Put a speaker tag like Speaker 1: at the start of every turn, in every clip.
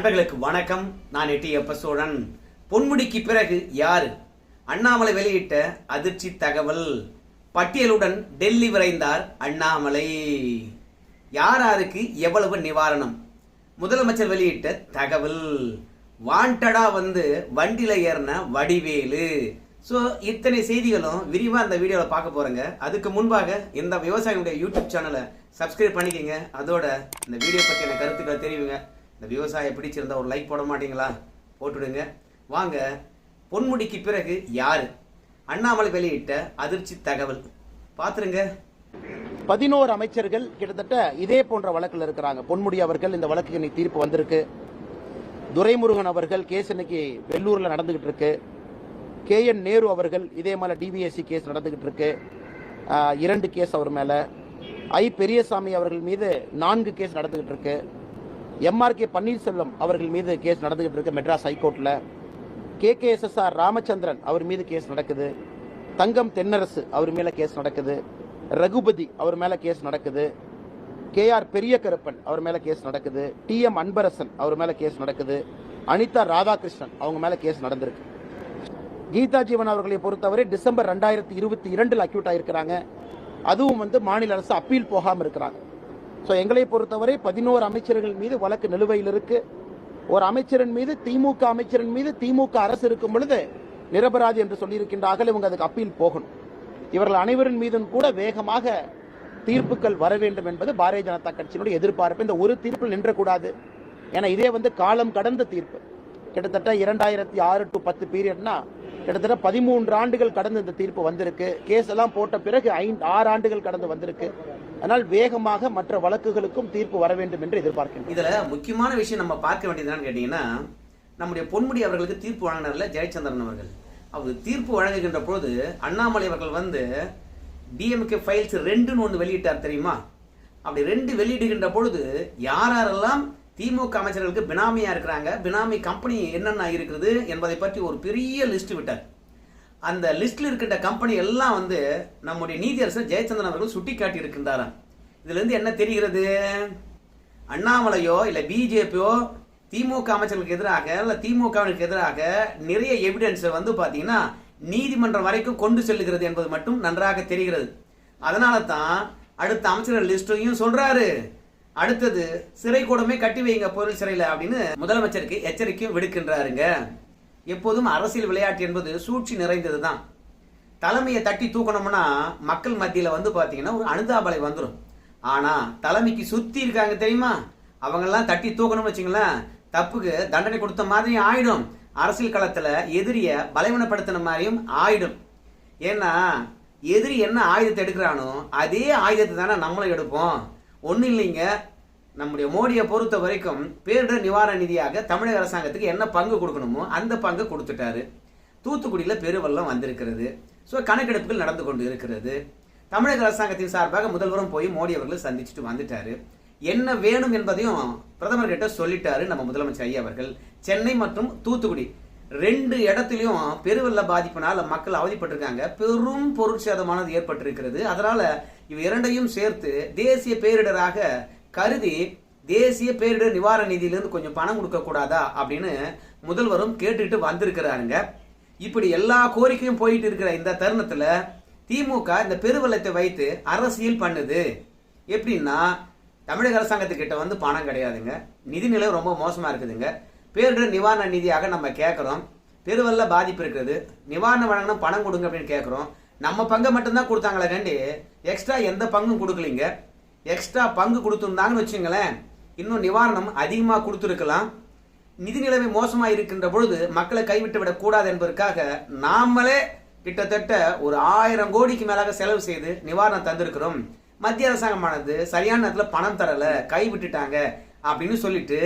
Speaker 1: அன்பர்களுக்கு வணக்கம். நான் எட்டியப்ப சோழன் பொன்முடிக்கு பிறகு யாரு? அண்ணாமலை வெளியிட்ட அதிர்ச்சி தகவல். பட்டியலுடன் டெல்லி விரைந்தார் அண்ணாமலை. யார் யாருக்கு எவ்வளவு நிவாரணம்? முதலமைச்சர் வெளியிட்ட தகவல். வாண்டடா வந்து வண்டியில் ஏறின வடிவேலு. ஸோ இத்தனை செய்திகளும் விரிவாக இந்த வீடியோவில் பார்க்க போகிறேங்க அதுக்கு முன்பாக இந்த விவசாயியுடைய யூடியூப் சேனலை சப்ஸ்கிரைப் பண்ணிக்கோங்க. அதோட இந்த வீடியோ பற்றின கருத்துக்களை தெரிவிங்க. இந்த விவசாயம் பிடிச்சிருந்தா ஒரு லைக் போட மாட்டீங்களா? போட்டுடுங்க. வாங்க பொன்முடிக்கு பிறகு யாரு? அண்ணாமலை வெளியிட்ட அதிர்ச்சி தகவல். பார்த்துருங்க
Speaker 2: பதினோரு அமைச்சர்கள் கிட்டத்தட்ட இதே போன்ற வழக்கில் இருக்கிறாங்க. பொன்முடி அவர்கள் இந்த வழக்கு இன்னைக்கு தீர்ப்பு வந்திருக்கு. துரைமுருகன் அவர்கள் கேஸ் இன்னைக்கு வெள்ளூரில் நடந்துகிட்டு இருக்கு. கே என் நேரு அவர்கள் இதே மாதிரி டிவிஎஸ்சி கேஸ் நடந்துகிட்டு இருக்கு. இரண்டு கேஸ் அவர் மேலே. ஐ பெரியசாமி அவர்கள் மீது நான்கு கேஸ் நடந்துகிட்டு இருக்கு. எம்ஆர் கே பன்னீர்செல்வம் அவர்கள் மீது கேஸ் நடந்துகிட்டு இருக்கு. Madras ஹைகோர்ட்ல. K K S S R Ramachandran அவர் மீது கேஸ் நடக்குது. தங்கம் தென்னரசு அவர் மேல கேஸ் நடக்குது. ரகுபதி அவர் மேல கேஸ் நடக்குது. கே ஆர் பெரிய கருப்பன் அவர் மேல கேஸ் நடக்குது. டி எம் அன்பரசன் அவர் மேல கேஸ் நடக்குது. அனிதா ராதாகிருஷ்ணன் அவங்க மேல கேஸ் நடந்திருக்கு. கீதா ஜீவன் அவர்களை பொறுத்தவரை டிசம்பர் ரெண்டாயிரத்தி இருபத்தி இரண்டில் அக்யூட் ஆயிருக்கிறாங்க. அதுவும் வந்து மாநில அரசு அப்பீல் போகாமல் இருக்கிறாங்க. ஸோ எங்களை பொறுத்தவரை பதினோரு அமைச்சர்கள் மீது வழக்கு நிலுவையில் இருக்கு. ஒரு அமைச்சரின் மீது திமுக அமைச்சரின் மீது திமுக அரசு இருக்கும் பொழுது நிரபராதி என்று சொல்லியிருக்கின்றார்கள். இவங்க அதுக்கு அப்பீல் போகணும். இவர்கள் அனைவரின் மீதும் கூட வேகமாக தீர்ப்புகள் வர வேண்டும் என்பது பாரதிய ஜனதா கட்சியினுடைய எதிர்பார்ப்பு. இந்த ஒரு தீர்ப்பில் நின்றக்கூடாது. ஏன்னா இதே வந்து காலம் கடந்த தீர்ப்பு. கிட்டத்தட்ட இரண்டாயிரத்தி ஆறு டு பத்து பீரியட்னா கிட்டத்தட்ட பதிமூன்று ஆண்டுகள் கடந்து இந்த தீர்ப்பு வந்திருக்கு. கேஸ் எல்லாம் போட்ட பிறகு ஐந்து ஆறு ஆண்டுகள் கடந்து வந்திருக்கு. அதனால் வேகமாக மற்ற வழக்குகளுக்கும் தீர்ப்பு வர வேண்டும் என்று எதிர்பார்க்கின்றோம்.
Speaker 1: இதுல முக்கியமான விஷயம் நம்ம பார்க்க வேண்டியது என்னன்னு கேட்டீங்கன்னா நம்முடைய பொன்முடி அவர்களுக்கு தீர்ப்பு வழங்கினார்ல ஜெயச்சந்திரன் அவர்கள். அவர் தீர்ப்பு வழங்குகின்ற பொழுது அண்ணாமலை அவர்கள் வந்து டிஎம்கே ஃபைல்ஸ் ரெண்டுன்னு ஒன்று வெளியிட்டார் தெரியுமா? அப்படி ரெண்டு வெளியிடுகின்ற பொழுது யார் யாரெல்லாம் திமுக அமைச்சர்களுக்கு பினாமியா இருக்கிறாங்க பினாமி கம்பெனி என்னென்ன இருக்கிறது என்பதை பற்றி ஒரு பெரிய லிஸ்ட் விட்டார். அந்த லிஸ்ட்ல இருக்கின்ற கம்பெனி எல்லாம் வந்து நம்முடைய நீதியரசர் ஜெயச்சந்திரன் அவர்கள் சுட்டி காட்டி இருக்கின்றாராம் இதுல இருந்து என்ன தெரிகிறது? அண்ணாமலையோ இல்ல பிஜேபியோ திமுக அமைச்சர்களுக்கு எதிராக இல்ல திமுகவினருக்கு எதிராக நிறைய எவிடன்ஸ் வந்து பாத்தீங்கன்னா நீதிமன்றம் வரைக்கும் கொண்டு செல்லுகிறது என்பது மட்டும் நன்றாக தெரிகிறது. அதனால தான் அடுத்த அமைச்சர்கள் லிஸ்டையும் சொல்றாரு. அடுத்தது சிறை கூடமே கட்டி வைங்க பொருள் சிறையில் அப்படின்னு முதலமைச்சருக்கு எச்சரிக்கையும் விடுக்கின்றாருங்க. எப்போதும் அரசியல் விளையாட்டு என்பது சூழ்ச்சி நிறைந்தது தான் தலைமையை தட்டி தூக்கணும்னா மக்கள் மத்தியில் வந்து பார்த்தீங்கன்னா ஒரு அனுதாபலை வந்துடும் ஆனால் தலைமைக்கு சுற்றி இருக்காங்க தெரியுமா? அவங்கெல்லாம் தட்டி தூக்கணும்னு வச்சுங்களேன் தப்புக்கு தண்டனை கொடுத்த மாதிரியும் ஆயிடும். அரசியல் களத்தில் எதிரியை பலவீனப்படுத்தின மாதிரியும் ஆயிடும். ஏன்னா எதிரி என்ன ஆயுதத்தை எடுக்கிறானோ அதே ஆயுதத்தை தானே நம்மளும் எடுப்போம். ஒன்றும் இல்லைங்க நம்முடைய மோடியை பொறுத்த வரைக்கும் பேரிடர் நிவாரண நிதியாக தமிழக அரசாங்கத்துக்கு என்ன பங்கு கொடுக்கணுமோ அந்த பங்கு கொடுத்துட்டாரு. தூத்துக்குடியில் பெருவெள்ளம் வந்திருக்கிறது. ஸோ கணக்கெடுப்புகள் நடந்து கொண்டு இருக்கிறது. தமிழக அரசாங்கத்தின் சார்பாக முதல்வரும் போய் மோடி அவர்களை சந்திச்சுட்டு வந்துட்டாரு. என்ன வேணும் என்பதையும் பிரதமர்கிட்ட சொல்லிட்டாரு நம்ம முதலமைச்சர் ஐயா அவர்கள். சென்னை மற்றும் தூத்துக்குடி ரெண்டு இடத்துலையும் பெருவெள்ள பாதிப்பினால் மக்கள் அவதிப்பட்டிருக்காங்க. பெரும் பொருட்சேதமானது ஏற்பட்டிருக்கிறது. அதனால இவை இரண்டையும் சேர்த்து தேசிய பேரிடராக கருதி தேசிய பேரிடர் நிவாரண நிதியிலிருந்து கொஞ்சம் பணம் கொடுக்கக்கூடாதா அப்படின்னு முதல்வரும் கேட்டுக்கிட்டு வந்திருக்கிறாருங்க. இப்படி எல்லா கோரிக்கையும் போயிட்டு இருக்கிற இந்த தருணத்தில் திமுக இந்த பெருவெள்ளத்தை வைத்து அரசியல் பண்ணுது. எப்படின்னா தமிழக அரசாங்கத்துக்கிட்ட வந்து பணம் கிடையாதுங்க. நிதிநிலை ரொம்ப மோசமாக இருக்குதுங்க. பேரிடர் நிவாரண நிதியாக நம்ம கேட்குறோம் பெருவெள்ள பாதிப்பு இருக்குது. நிவாரணம் வழங்கணும் பணம் கொடுங்க அப்படின்னு கேட்குறோம் நம்ம பங்கை மட்டும்தான் கொடுத்தாங்களே கண்டி எக்ஸ்ட்ரா எந்த பங்கும் கொடுக்கலீங்க. எக்ஸ்ட்ரா பங்கு கொடுத்துருந்தாங்கன்னு வச்சுங்களேன் இன்னும் நிவாரணம் அதிகமாக கொடுத்துருக்கலாம். நிதி நிலைமை மோசமாக இருக்கின்ற பொழுது மக்களை கைவிட்டு விடக்கூடாது என்பதற்காக நாமளே கிட்டத்தட்ட ஒரு ஆயிரம் கோடிக்கு மேலாக செலவு செய்து நிவாரணம் தந்திருக்கிறோம். மத்திய அரசாங்கமானது சரியான நேரத்தில் பணம் தரலை கை விட்டுட்டாங்க அப்படின்னு சொல்லிட்டு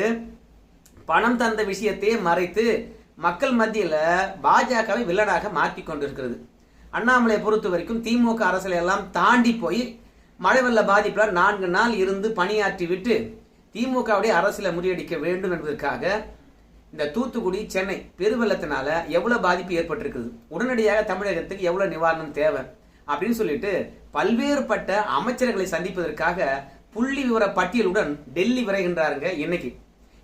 Speaker 1: பணம் தந்த விஷயத்தையே மறைத்து மக்கள் மத்தியில் பாஜகவை வில்லனாக மாற்றி கொண்டிருக்கிறது. அண்ணாமலையை பொறுத்த வரைக்கும் திமுக அரசியலை எல்லாம் தாண்டி போய் மழை வெள்ள பாதிப்பில் நான்கு நாள் இருந்து பணியாற்றி விட்டு திமுகவுடைய அரசியலை முறியடிக்க வேண்டும் என்பதற்காக இந்த தூத்துக்குடி சென்னை பெருவெள்ளத்தினால எவ்வளவு பாதிப்பு ஏற்பட்டிருக்குது? உடனடியாக தமிழகத்துக்கு எவ்வளவு நிவாரணம் தேவை? அப்படின்னு சொல்லிட்டு பல்வேறுபட்ட அமைச்சர்களை சந்திப்பதற்காக புள்ளி விவர பட்டியலுடன் டெல்லி விரைகின்றாருங்க இன்னைக்கு.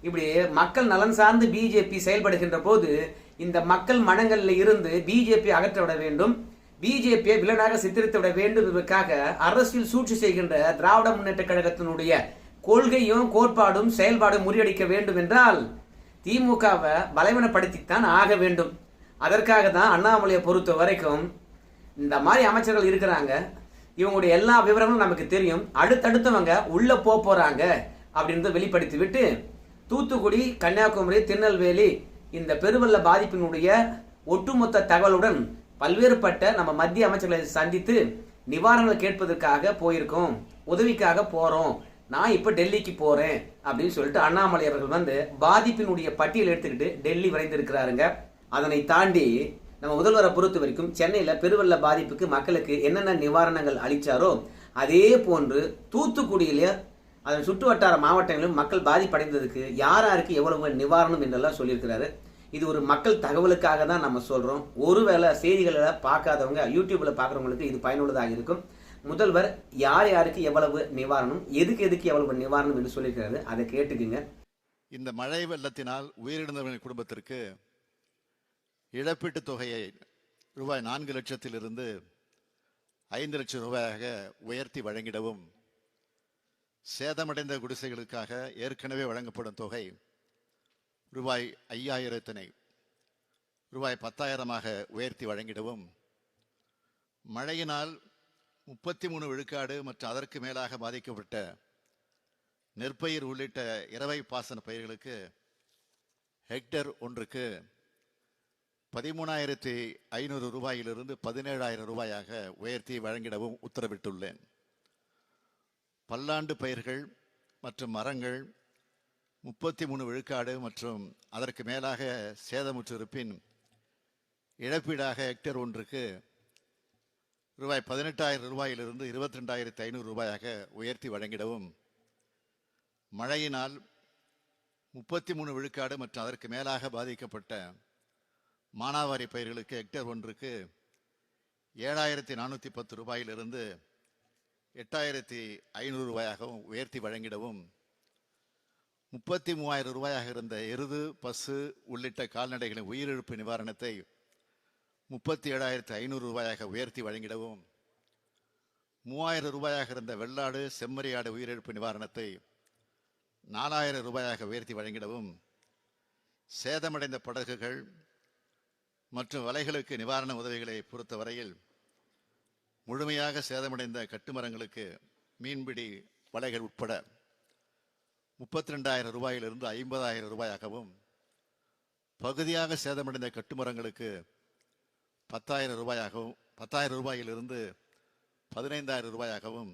Speaker 1: இப்படி மக்கள் நலன் சார்ந்து பிஜேபி செயல்படுகின்ற போது இந்த மக்கள் மனங்களில் இருந்து பிஜேபி அகற்றவிட வேண்டும். பிஜேபியை வில்லனாக சித்தரித்து விட வேண்டும் என்பதற்காக அரசியல் சூழ்ச்சி செய்கின்ற திராவிட முன்னேற்ற கழகத்தினுடைய கொள்கையும் கோட்பாடும் செயல்பாடும் முறியடிக்க வேண்டும் என்றால் திமுகவை பலவீனப்படுத்தித்தான் ஆக வேண்டும். அதற்காக தான் அண்ணாமலையை பொறுத்த வரைக்கும் இந்த மாதிரி அமைச்சர்கள் இருக்கிறாங்க. இவங்களுடைய எல்லா விவரங்களும் நமக்கு தெரியும். அடுத்தடுத்தவங்க உள்ளே போக போகிறாங்க அப்படின்றத வெளிப்படுத்தி விட்டு தூத்துக்குடி கன்னியாகுமரி திருநெல்வேலி இந்த பெருவெள்ள பாதிப்பினுடைய ஒட்டுமொத்த தகவலுடன் பல்வேறுபட்ட நம்ம மத்திய அமைச்சர்களை சந்தித்து நிவாரணங்கள் கேட்பதற்காக போயிருக்கோம். உதவிக்காக போறோம். நான் இப்ப டெல்லிக்கு போறேன் அப்படின்னு சொல்லிட்டு அண்ணாமலை அவர்கள் வந்து பாதிப்பினுடைய பட்டியல் எடுத்துக்கிட்டு டெல்லி விரைந்திருக்கிறாருங்க. அதனை தாண்டி நம்ம முதல்வரை பொறுத்த வரைக்கும் சென்னையில பெருவெள்ள பாதிப்புக்கு மக்களுக்கு என்னென்ன நிவாரணங்கள் அளிச்சாரோ அதே போன்று தூத்துக்குடியில அதன் சுற்று வட்டார மாவட்டங்களிலும் மக்கள் பாதிப்படைந்ததுக்கு யார் யாருக்கு எவ்வளவு நிவாரணம் என்றெல்லாம் சொல்லியிருக்கிறாரு. இது ஒரு மக்கள் தகவலுக்காக தான் நம்ம சொல்கிறோம் ஒருவேளை செய்திகளை பார்க்காதவங்க யூடியூப்பில் பார்க்குறவங்களுக்கு இது பயனுள்ளதாக இருக்கும். முதல்வர் யார் யாருக்கு எவ்வளவு நிவாரணம் எதுக்கு எதுக்கு எவ்வளவு நிவாரணம் என்று சொல்லியிருக்கிறாரு அதை கேட்டுக்குங்க.
Speaker 3: இந்த மழை வெள்ளத்தினால் உயிரிழந்தவர்களின் குடும்பத்திற்கு இழப்பீட்டுத் தொகையை ரூபாய் நான்கு லட்சத்திலிருந்து ஐந்து லட்சம் ரூபாயாக உயர்த்தி வழங்கிடவும் சேதமடைந்த குடிசைகளுக்காக ஏற்கனவே வழங்கப்படும் தொகை ரூபாய் ஐயாயிரத்தினை ரூபாய் பத்தாயிரமாக உயர்த்தி வழங்கிடவும். மழையினால் முப்பத்தி மூணு விழுக்காடு மற்றும் அதற்கு மேலாக பாதிக்கப்பட்ட நெற்பயிர் உள்ளிட்ட இரவை பாசன பயிர்களுக்கு ஹெக்டர் ஒன்றுக்கு பதிமூணாயிரத்தி ஐநூறு ரூபாயிலிருந்து பதினேழாயிரம் ரூபாயாக உயர்த்தி வழங்கிடவும் உத்தரவிட்டுள்ளேன். பல்லாண்டு பயிர்கள் மற்றும் மரங்கள் முப்பத்தி மூணு விழுக்காடு மற்றும் அதற்கு மேலாக சேதமுற்றிருப்பின் இழப்பீடாக ஹெக்டேர் ஒன்றுக்கு ரூபாய் பதினெட்டாயிரம் ரூபாயிலிருந்து இருபத்தி ரெண்டாயிரத்தி ஐநூறு ரூபாயாக உயர்த்தி வழங்கிடவும். மழையினால் முப்பத்தி மூணு விழுக்காடு மற்றும் அதற்கு மேலாக பாதிக்கப்பட்ட மானாவாரி பயிர்களுக்கு ஹெக்டேர் ஒன்றுக்கு ஏழாயிரத்தி நானூற்றி பத்து ரூபாயிலிருந்து எட்டாயிரத்தி ஐநூறு ரூபாயாகவும் உயர்த்தி வழங்கிடவும். முப்பத்தி மூவாயிரம் ரூபாயாக இருந்த எருது பசு உள்ளிட்ட கால்நடைகளின் உயிரிழப்பு நிவாரணத்தை முப்பத்தி ஏழாயிரத்தி ஐநூறு ரூபாயாக உயர்த்தி வழங்கிடவும். மூவாயிரம் ரூபாயாக இருந்த வெள்ளாடு செம்மறியாடு உயிரிழப்பு நிவாரணத்தை நாலாயிரம் ரூபாயாக உயர்த்தி வழங்கிடவும். சேதமடைந்த படகுகள் மற்றும் வலைகளுக்கு நிவாரண உதவிகளை பொறுத்தவரையில் முழுமையாக சேதமடைந்த கட்டுமரங்களுக்கு மீன்பிடி வலைகள் உட்பட முப்பத்தி ரெண்டாயிரம் ரூபாயிலிருந்து ஐம்பதாயிரம் ரூபாயாகவும் பகுதியாக சேதமடைந்த கட்டுமரங்களுக்கு பத்தாயிரம் ரூபாயாகவும் பத்தாயிரம் ரூபாயிலிருந்து பதினைந்தாயிரம் ரூபாயாகவும்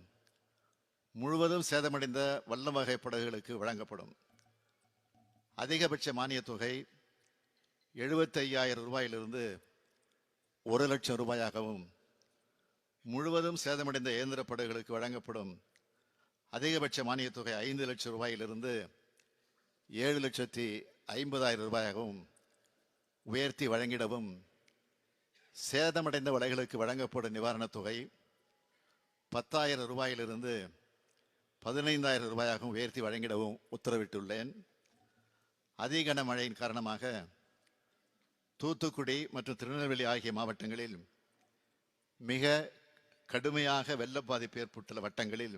Speaker 3: முழுவதும் சேதமடைந்த வல்ல வகை படகுகளுக்கு வழங்கப்படும். அதிகபட்ச மானியத் தொகை எழுபத்தையாயிரம் ரூபாயிலிருந்து ஒரு லட்சம் ரூபாயாகவும் முழுவதும் சேதமடைந்த இயந்திர படகுகளுக்கு வழங்கப்படும் அதிகபட்ச மானியத் தொகை ஐந்து லட்சம் ரூபாயிலிருந்து ஏழு லட்சத்தி ஐம்பதாயிரம் ரூபாயாகவும் உயர்த்தி வழங்கிடவும் சேதமடைந்த வலைகளுக்கு வழங்கப்படும் நிவாரணத் தொகை பத்தாயிரம் ரூபாயிலிருந்து பதினைந்தாயிரம் ரூபாயாகவும் உயர்த்தி வழங்கிடவும் உத்தரவிட்டுள்ளேன். அதிகன மழையின் காரணமாக தூத்துக்குடி மற்றும் திருநெல்வேலி ஆகிய மாவட்டங்களில் மிக கடுமையாக வெள்ள பாதிப்பு ஏற்பட்டுள்ள வட்டங்களில்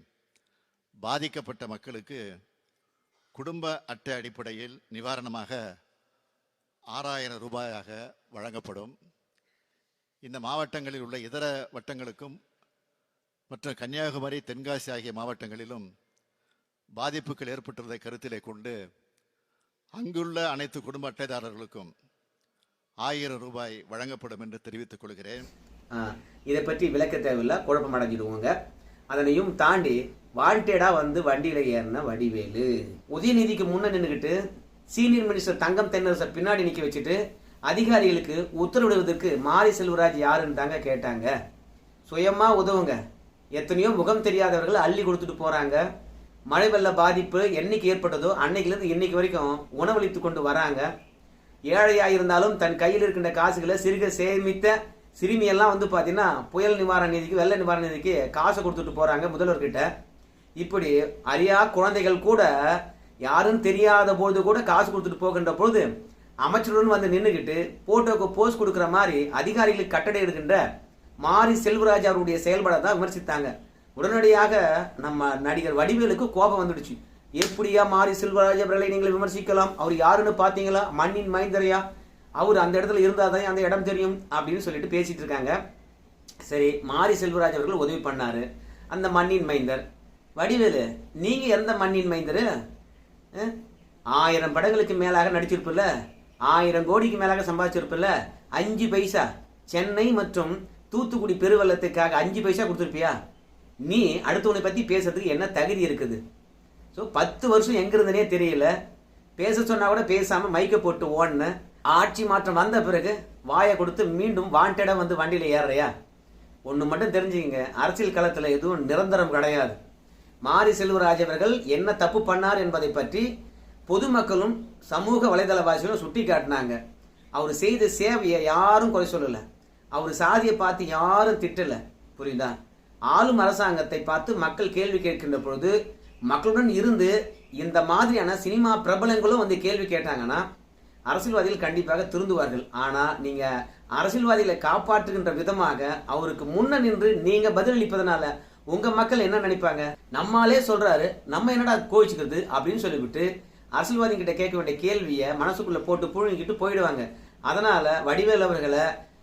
Speaker 3: பாதிக்கப்பட்ட மக்களுக்கு குடும்ப அட்டை அடிப்படையில் நிவாரணமாக ஆறாயிரம் ரூபாயாக வழங்கப்படும். இந்த மாவட்டங்களில் உள்ள இதர வட்டங்களுக்கும் மற்றும் கன்னியாகுமரி தென்காசி ஆகிய மாவட்டங்களிலும் பாதிப்புகள் ஏற்பட்டுள்ளதை கருத்திலே கொண்டு அங்குள்ள அனைத்து குடும்ப அட்டைதாரர்களுக்கும் ஆயிரம் ரூபாய் வழங்கப்படும் என்று தெரிவித்துக் கொள்கிறேன்.
Speaker 1: இதை பற்றி விளக்க தேவையில்லை குழப்பம் அடைஞ்சிடுவோங்க. அதனையும் தாண்டி வாண்டடா வந்து வண்டியில ஏறின வடிவேலு. உதயநிதிக்கு முன்ன நின்றுக்கிட்டு சீனியர் மினிஸ்டர் தங்கம் தென்னரசை பின்னாடி நிக்க வச்சுட்டு அதிகாரிகளுக்கு உத்தரவிடுவதற்கு மாரி செல்வராஜ் யாருன்னு தாங்க கேட்டாங்க. சுயமா உதவுங்க. எத்தனையோ முகம் தெரியாதவர்கள் அள்ளி கொடுத்துட்டு போறாங்க. மழை வெள்ள பாதிப்பு என்னைக்கு ஏற்பட்டதோ அன்னைக்கிலிருந்து இன்னைக்கு வரைக்கும் உணவளித்து கொண்டு வராங்க. ஏழையாக இருந்தாலும் தன் கையில் இருக்கின்ற காசுகளை சிறுக சேமித்த சிறுமியெல்லாம் வந்து பார்த்தீங்கன்னா புயல் நிவாரண நிதிக்கு வெள்ள நிவாரண நிதிக்கு காசை கொடுத்துட்டு போகிறாங்க முதல்வர்கிட்ட. இப்படி அறியா குழந்தைகள் கூட யாருன்னு தெரியாத போது கூட காசு கொடுத்துட்டு போகின்ற பொழுது அமைச்சருடன் வந்து நின்றுக்கிட்டு போட்டோக்கு போஸ் கொடுக்குற மாதிரி அதிகாரிகளுக்கு கட்டளை எடுக்கின்ற மாரி செல்வராஜ் அவருடைய செயல்பாடை தான் விமர்சித்தாங்க. உடனடியாக நம்ம நடிகர் வடிவேலுக்கு கோபம் வந்துடுச்சு. எப்படியா மாரி செல்வராஜ் அவர்களை நீங்கள் விமர்சிக்கலாம்? அவர் யாருன்னு பார்த்தீங்களா? மண்ணின் மைந்தரையா? அவர் அந்த இடத்துல இருந்தாதான் அந்த இடம் தெரியும் அப்படின்னு சொல்லிட்டு பேசிட்டு இருக்காங்க. சரி மாரி செல்வராஜ் அவர்கள் உதவி பண்ணார். அந்த மண்ணின் மைந்தர் வடிவேலு நீங்க எந்த மண்ணின் மைந்தர்? ஆயிரம் படங்களுக்கு மேலாக நடிச்சிருப்பில்ல? ஆயிரம் கோடிக்கு மேலாக சம்பாதிச்சிருப்பில்ல? அஞ்சு பைசா. சென்னை மற்றும் தூத்துக்குடி பெருவெள்ளத்துக்காக அஞ்சு பைசா கொடுத்துருப்பியா? நீ அடுத்தவனை பத்தி பேசுறதுக்கு என்ன தகுதி இருக்குது? ஸோ பத்து வருஷம் எங்க இருந்தனே தெரியல. பேச சொன்னா கூட பேசாம மைக்க போட்டு ஓடின. ஆட்சி மாற்றம் வந்த பிறகு வாயை கொடுத்து மீண்டும் வாண்டடா வந்து வண்டியில ஏறுறியா? ஒன்று மட்டும் தெரிஞ்சுக்கங்க. அரசியல் களத்தில் எதுவும் நிரந்தரம் கிடையாது. மாரி செல்வராஜ் அவர்கள் என்ன தப்பு பண்ணார் என்பதை பற்றி பொதுமக்களும் சமூக வலைதளவாசிகளும் சுட்டி காட்டினாங்க அவர் செய்த சேவையை யாரும் குறை சொல்லலை. அவர் சாதியை பார்த்து யாரும் திட்டலை. புரியுதா? ஆளும் அரசாங்கத்தை பார்த்து மக்கள் கேள்வி கேட்கின்ற பொழுது மக்களுடன் இருந்து இந்த மாதிரியான சினிமா பிரபலங்களும் வந்து கேள்வி கேட்டாங்கன்னா அரசியல்வாதிகள் கண்டிப்பாக திருந்துவார்கள். ஆனால் நீங்கள் அரசியல்வாதிகளை காப்பாற்றுகின்ற விதமாக அவருக்கு முன்ன நின்று நீங்கள் பதிலளிப்பதனால உங்க மக்கள் என்ன நினைப்பாங்க? நம்மாலே சொல்றாரு நம்ம என்னடா கோவிச்சுக்கிறது அப்படின்னு சொல்லிவிட்டு அரசியல்வாதி கிட்ட கேட்க வேண்டிய கேள்வியை மனசுக்குள்ள போட்டு புழுங்கிட்டு போயிடுவாங்க. அதனால வடிவேல் அவர்களை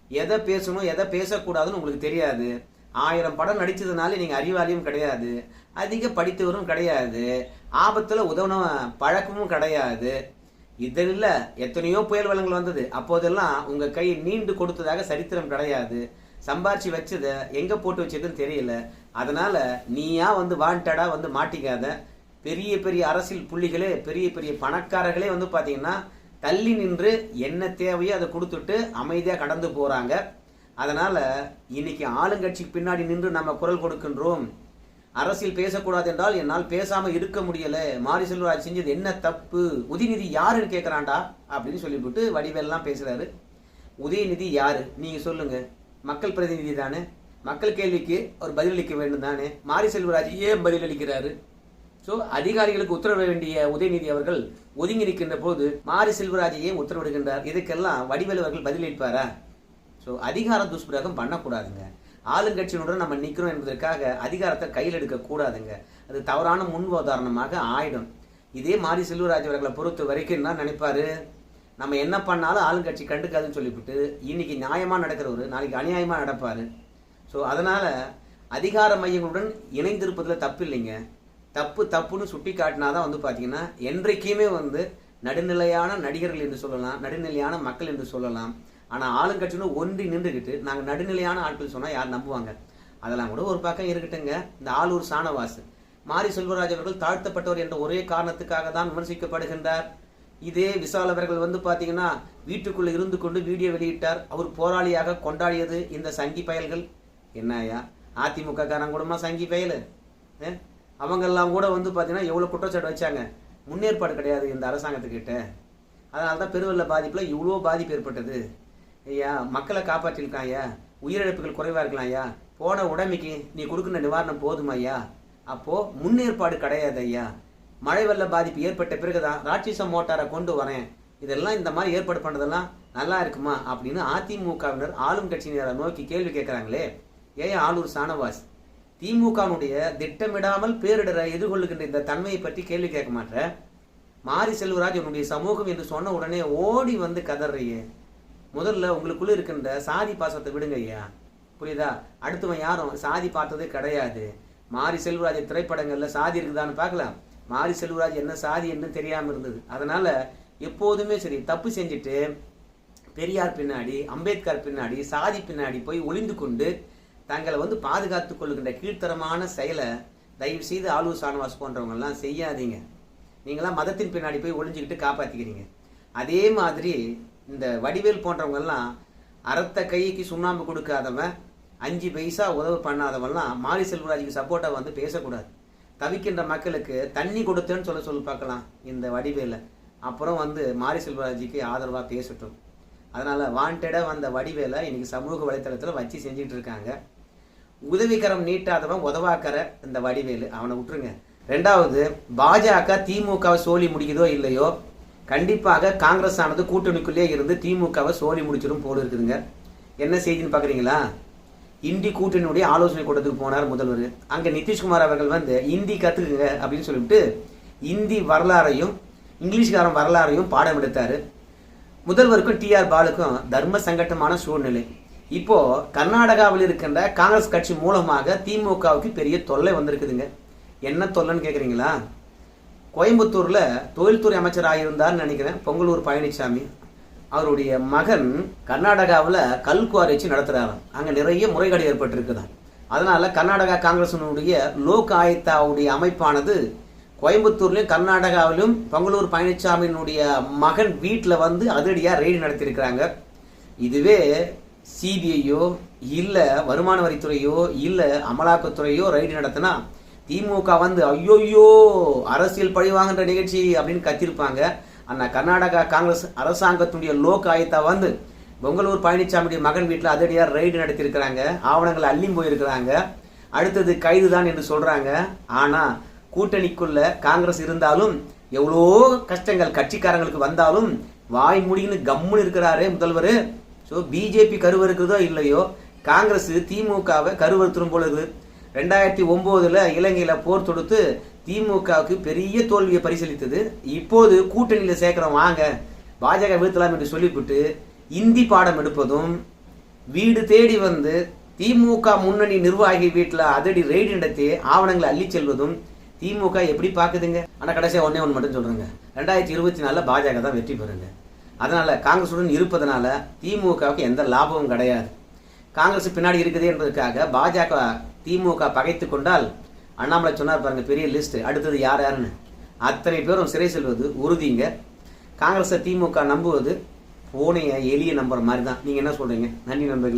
Speaker 1: எதை பேசணும் எதை பேசக்கூடாதுன்னு உங்களுக்கு தெரியாது. ஆயிரம் படம் நடித்ததுனால நீங்க அறிவாளியும் கிடையாது. அதிக படித்தவரும் கிடையாது. ஆபத்துல உதவன பழக்கமும் கிடையாது. இதில் எத்தனையோ புயல் வளங்கள் வந்தது. அப்போதெல்லாம் உங்க கை நீண்டு கொடுத்ததாக சரித்திரம் கிடையாது. சம்பாரிச்சு வச்சதை எங்க போட்டு வச்சதுன்னு தெரியல. அதனால நீயா வந்து வாண்டடா வந்து மாட்டிக்காத. பெரிய பெரிய அரசியல் புள்ளிகளே பெரிய பெரிய பணக்காரர்களே வந்து பாத்தீங்கன்னா தள்ளி நின்று என்ன தேவையோ அதை கொடுத்துட்டு அமைதியா கடந்து போறாங்க. அதனால இன்னைக்கு ஆளுங்கட்சிக்கு பின்னாடி நின்று நம்ம குரல் கொடுக்கின்றோம். அரசியல் பேசக்கூடாது என்றால் என்னால் பேசாமல் இருக்க முடியலை. மாரி செல்வராஜ் செஞ்சது என்ன தப்பு? உதயநிதி யாருன்னு கேட்குறாண்டா அப்படின்னு சொல்லிவிட்டு வடிவேல்லாம் பேசுகிறாரு உதயநிதி யாரு? நீங்கள் சொல்லுங்கள் மக்கள் பிரதிநிதி தானே? மக்கள் கேள்விக்கு அவர் பதிலளிக்க வேண்டும் தானே? மாரி செல்வராஜ் ஏன் பதிலளிக்கிறாரு? ஸோ அதிகாரிகளுக்கு உத்தரவிட வேண்டிய உதயநிதி அவர்கள் ஒதுங்கி நிற்கின்ற போது மாரி செல்வராஜ் ஏன் உத்தரவிடுகின்றார்? இதுக்கெல்லாம் வடிவேல் அவர்கள் பதிலளிப்பாரா? ஸோ அதிகார துஷ்பிரயோகம் பண்ணக்கூடாதுங்க. ஆளுங்கட்சியினுடன் நம்ம நிற்கிறோம் என்பதற்காக அதிகாரத்தை கையில் எடுக்கக்கூடாதுங்க அது தவறான முன் உதாரணமாக ஆயிடும். இதே மாரி செல்வராஜ் அவர்களை பொறுத்த வரைக்கும் என்ன நினைப்பாரு? நம்ம என்ன பண்ணாலும் ஆளுங்கட்சி கண்டுக்காதுன்னு சொல்லிவிட்டு இன்னைக்கு நியாயமாக நடக்கிறவர் நாளைக்கு அநியாயமாக நடப்பார். ஸோ அதனால் அதிகார மையங்களுடன் இணைந்திருப்பதில் தப்பு இல்லைங்க. தப்பு தப்புன்னு சுட்டி காட்டினா தான் வந்து பார்த்தீங்கன்னா என்றைக்குமே வந்து நடுநிலையான நடிகர்கள் என்று சொல்லலாம் நடுநிலையான மக்கள் என்று சொல்லலாம். ஆனால் ஆளுங்கட்சின்னு ஒன்றி நின்றுக்கிட்டு நாங்கள் நடுநிலையான ஆட்கள் சொன்னால் யார் நம்புவாங்க? அதெல்லாம் கூட ஒரு பக்கம் இருக்கட்டுங்க. இந்த ஆளூர் சாணவாசு மாரி செல்வராஜ் அவர்கள் தாழ்த்தப்பட்டவர் என்ற ஒரே காரணத்துக்காக தான் விமர்சிக்கப்படுகின்றார். இதே விசால் அவர்கள் வந்து பார்த்தீங்கன்னா வீட்டுக்குள்ளே இருந்து கொண்டு வீடியோ வெளியிட்டார். அவர் போராளியாக கொண்டாடியது இந்த சங்கி பயல்கள். என்னையா அதிமுக காரன் கூடமா சங்கி பயல்? அவங்கெல்லாம் கூட வந்து பார்த்தீங்கன்னா எவ்வளோ குற்றச்சாட்டு வச்சாங்க. முன்னேற்பாடு கிடையாது இந்த அரசாங்கத்துக்கிட்ட. அதனால தான் பெருவெள்ள பாதிப்பில் இவ்வளோ பாதிப்பு ஏற்பட்டது. ஐயா மக்களை காப்பாற்றிருக்கான் ஐயா? உயிரிழப்புகள் குறைவாக இருக்கலாம் ஐயா. போன உடமைக்கு நீ கொடுக்குற நிவாரணம் போதுமா ஐயா? அப்போது முன்னேற்பாடு கிடையாது ஐயா. மழை வெள்ள பாதிப்பு ஏற்பட்ட பிறகு தான் ராட்சச மோட்டாரை கொண்டு வரேன். இதெல்லாம் இந்த மாதிரி ஏற்பாடு பண்ணதெல்லாம் நல்லா இருக்குமா அப்படின்னு அதிமுகவினர் ஆளும் கட்சியினரை நோக்கி கேள்வி கேட்குறாங்களே. ஏன் ஆளூர் சானவாஸ் திமுகவினுடைய திட்டமிடாமல் பேரிடரை எதிர்கொள்ளுகின்ற இந்த தன்மையை பற்றி கேள்வி கேட்க மாட்டேற? மாரி செல்வராஜ் உன்னுடைய சமூகம் என்று சொன்ன உடனே ஓடி வந்து கதறியே. முதல்ல உங்களுக்குள்ள இருக்கின்ற சாதி பாசத்தை விடுங்க ஐயா. புரியுதா? அடுத்தவன் யாரும் சாதி பார்த்ததே கிடையாது. மாரி செல்வராஜ் திரைப்படங்கள்ல சாதி இருக்குதான்னு பார்க்கலாம். மாரி செல்வராஜ் என்ன சாதி என்ன தெரியாமல் இருந்தது. அதனால எப்போதுமே சரி தப்பு செஞ்சுட்டு பெரியார் பின்னாடி அம்பேத்கர் பின்னாடி சாதி பின்னாடி போய் ஒளிந்து கொண்டு தங்களை வந்து பாதுகாத்து கொள்ளுகின்ற கீழ்த்தரமான செயலை தயவு செய்து ஆலூர் சானவாஸ் போன்றவங்க செய்யாதீங்க. நீங்களாம் மதத்தின் பின்னாடி போய் ஒளிஞ்சிக்கிட்டு காப்பாற்றிக்கிறீங்க அதே மாதிரி இந்த வடிவேல் போன்றவங்கெல்லாம் அறத்த கைக்கு சுண்ணாம்பு கொடுக்காதவன் அஞ்சு பைசா உதவு பண்ணாதவெல்லாம் மாரி செல்வராஜுக்கு சப்போர்ட்டாக வந்து பேசக்கூடாது. தவிக்கின்ற மக்களுக்கு தண்ணி கொடுத்தேன்னு சொல்ல சொல்லி பார்க்கலாம் இந்த வடிவேல. அப்புறம் வந்து மாரி செல்வராஜிக்கு ஆதரவாக பேசட்டும். அதனால் வாண்டடாக வந்த வடிவேலை இன்னைக்கு சமூக வலைத்தளத்தில் வச்சு செஞ்சுட்டு இருக்காங்க. உதவிக்கரம் நீட்டாதவன் உதவாக்கிற இந்த வடிவேலு. அவனை விட்டுருங்க. ரெண்டாவது பாஜக திமுகவை சோழி முடிக்குதோ இல்லையோ கண்டிப்பாக காங்கிரஸ் ஆனது கூட்டணிக்குள்ளே இருந்து திமுகவை சோழி முடிச்சிடும் போல இருக்குதுங்க. என்ன செய்தின்னு பார்க்குறீங்களா? இந்தி கூட்டணியுடைய ஆலோசனை கூட்டத்துக்கு போனார் முதல்வர். அங்கே நிதிஷ்குமார் அவர்கள் வந்து இந்தி கற்றுக்குங்க அப்படின்னு சொல்லிவிட்டு இந்தி வரலாறையும் இங்கிலீஷ்காரன் வரலாறையும் பாடம் எடுத்தார். முதல்வருக்கும் டிஆர் பாலுக்கும் தர்ம சங்கட்டமான சூழ்நிலை. இப்போ கர்நாடகாவில் இருக்கின்ற காங்கிரஸ் கட்சி மூலமாக திமுகவுக்கு பெரிய தொல்லை வந்திருக்குதுங்க. என்ன தொல்லைன்னு கேட்குறீங்களா கோயம்புத்தூரில் தொழில்துறை அமைச்சராக இருந்தார்னு நினைக்கிறேன் பொங்கலூர் பழனிசாமி அவருடைய மகன் கர்நாடகாவில் கல்குவாரி நடத்துகிறாராம் அங்கே நிறைய முறைகேடு ஏற்பட்டிருக்குதான் அதனால் கர்நாடகா காங்கிரசினுடைய லோக் ஆயுத்தாவுடைய அமைப்பானது கோயம்புத்தூர்லேயும் கர்நாடகாவிலும் பொங்கலூர் பழனிசாமியினுடைய மகன் வீட்டில் வந்து அதிரடியாக ரெய்டு நடத்தியிருக்கிறாங்க. இதுவே சிபிஐயோ இல்லை வருமான வரித்துறையோ இல்லை அமலாக்கத்துறையோ ரைடு நடத்தினா திமுக வந்து ஐயோயோ அரசியல் பழிவாங்கன்ற நிகழ்ச்சி அப்படின்னு கத்திருப்பாங்க. ஆனா கர்நாடகா காங்கிரஸ் அரசாங்கத்துடைய லோக் ஆயுத்தா வந்து பொங்கலூர் பழனிசாமியுடைய மகன் வீட்டில் அதிரடியாக ரைடு நடத்தியிருக்கிறாங்க. ஆவணங்களை அள்ளி போயிருக்கிறாங்க. அடுத்தது கைது தான் என்று சொல்கிறாங்க ஆனால் கூட்டணிக்குள்ள காங்கிரஸ் இருந்தாலும் எவ்வளோ கஷ்டங்கள் கட்சிக்காரங்களுக்கு வந்தாலும் வாய் முடின்னு கம்முன்னு இருக்கிறாரே முதல்வர். ஸோ பிஜேபி கருவறுக்குதோ இல்லையோ காங்கிரஸ் திமுகவை கருவறுத்துரும் போல இருக்குது. ரெண்டாயிரத்தி ஒம்போதில் இலங்கையில் போர் தொடுத்து திமுகவுக்கு பெரிய தோல்வியை பரிசீலித்தது இப்போது கூட்டணியில் சேர்க்கிறோம் வாங்க பாஜக வீழ்த்தலாம் என்று சொல்லிவிட்டு இந்தி பாடம் எடுப்பதும் வீடு தேடி வந்து திமுக முன்னணி நிர்வாகி வீட்டில் அதடி ரெய்டு நடத்தி ஆவணங்களை அள்ளி செல்வதும் திமுக எப்படி பார்க்குதுங்க? ஆனால் கடைசியாக ஒன்றே ஒன்று மட்டும் சொல்கிறேங்க ரெண்டாயிரத்தி இருபத்தி நாலில் பாஜக தான் வெற்றி பெறுங்க. அதனால் காங்கிரஸுடன் இருப்பதனால திமுகவுக்கு எந்த லாபமும் கிடையாது. காங்கிரஸ் பின்னாடி இருக்குது என்பதற்காக பாஜக திமுக பகைத்து கொண்டால் அண்ணாமலை சொன்னார் பாருங்க பெரிய லிஸ்ட் அடுத்தது யார் யாருன்னு? அத்தனை பேரும் சிறை செல்வது உறுதிங்க. காங்கிரஸை திமுக நம்புவது பூனையை எளிய நம்புற மாதிரி தான் நீங்க என்ன சொல்றீங்க? நன்றி நண்பர்கள்.